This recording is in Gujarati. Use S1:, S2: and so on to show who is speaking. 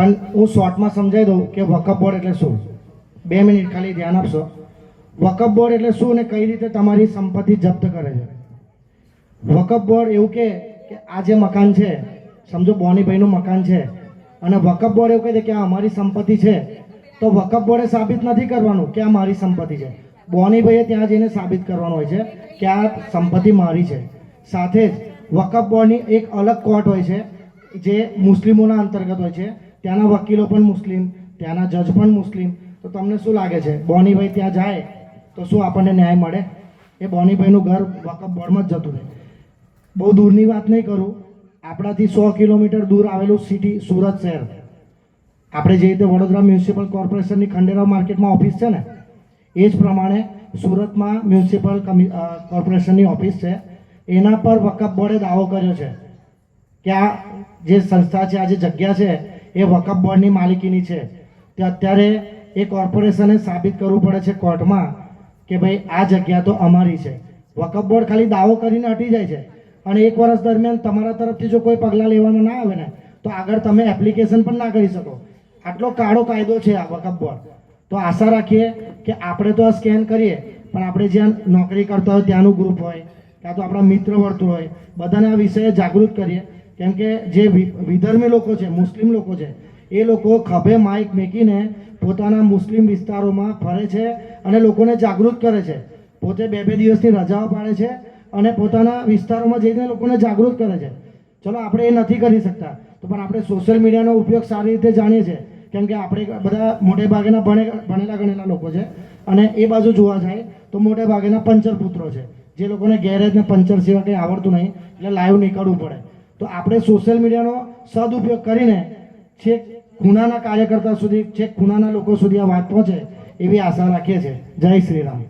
S1: પણ હું શોર્ટમાં સમજાવી દઉં કે વકફ બોર્ડ એટલે શું? બે મિનિટ ખાલી ધ્યાન આપશો. વકફ બોર્ડ એટલે શું અને કઈ રીતે તમારી સંપત્તિ જપ્ત કરે છે? વકફ બોર્ડ એવું કે આ જે મકાન છે, સમજો બોનીભાઈનું મકાન છે, અને વકફ બોર્ડ એવું કહી દે કે આ અમારી સંપત્તિ છે, તો વકફ બોર્ડે સાબિત નથી કરવાનું કે આ મારી સંપત્તિ છે. બોનીભાઈએ ત્યાં જઈને સાબિત કરવાનું હોય છે કે આ સંપત્તિ મારી છે. સાથે જ વકફ બોર્ડની એક અલગ કોર્ટ હોય છે, જે મુસ્લિમોના અંતર્ગત હોય છે ત્યાંના વકીલો પણ મુસ્લિમ, ત્યાંના જજ પણ મુસ્લિમ. તો તમને શું લાગે છે? બોનીભાઈ ત્યાં જાય તો શું આપણને ન્યાય મળે? એ બોનીભાઈનું ઘર વકફ બોર્ડમાં જ જતું રહે. બહુ દૂરની વાત નહીં કરું. આપણાથી સો કિલોમીટર દૂર આવેલું સિટી સુરત શહેર. આપણે જે રીતે વડોદરા મ્યુનિસિપલ કોર્પોરેશનની ખંડેરાવ માર્કેટમાં ઓફિસ છે ને, એ જ પ્રમાણે સુરતમાં મ્યુનિસિપલ કોર્પોરેશનની ઓફિસ છે. એના પર વકફ બોર્ડે દાવો કર્યો છે કે આ જે સંસ્થા છે, આ જે જગ્યા છે એ વકફ બોર્ડની માલિકીની છે. તે અત્યારે એ કોર્પોરેશને સાબિત કરવું પડે છે કોર્ટમાં કે ભાઈ આ જગ્યા તો અમારી છે. વકફ બોર્ડ ખાલી દાવો કરીને હટી જાય છે. અને એક વર્ષ દરમિયાન તમારા તરફથી જો કોઈ પગલાં લેવામાં ના આવે ને, તો આગળ તમે એપ્લિકેશન પણ ના કરી શકો. આટલો કાળો કાયદો છે આ વકફ બોર્ડ. તો આશા રાખીએ કે આપણે તો આ સ્કેન કરીએ, પણ આપણે જ્યાં નોકરી કરતા હોય ત્યાંનું ગ્રુપ હોય કાં તો આપણા મિત્ર વર્તુળ હોય, બધાને આ વિષয়ে જાગૃત કરીએ. કેમ કે જે વિધર્મી લોકો છે, મુસ્લિમ લોકો છે, એ લોકો ખભે માઇક મેકીને પોતાના મુસ્લિમ વિસ્તારોમાં ફરે છે અને લોકોને જાગૃત કરે છે. પોતે બે બે દિવસની રજાઓ પાડે છે અને પોતાના વિસ્તારોમાં જઈને લોકોને જાગૃત કરે છે. ચલો, આપણે એ નથી કરી શકતા. તો પણ આપણે સોશિયલ મીડિયાનો ઉપયોગ સારી રીતે જાણીએ છીએ. કેમ કે આપણે બધા મોટે ભાગેના ભણે, ભણેલા ગણેલા લોકો છે અને એ બાજુ જોવા જાય તો મોટે ભાગેના પંચર પુત્રો છે. જે લોકોને ગેરેજ ને પંચર સિવાય કંઈ આવડતું નહીં. એટલે લાઈવ નીકળવું પડે. તો આપણે સોશિયલ મીડિયાનો સદુપયોગ કરીને છેક ખૂણાના કાર્યકર્તા સુધી છેક ખૂણાના લોકો સુધી આ વાત પહોંચે એવી આશા રાખીએ છીએ. જય શ્રી રામ.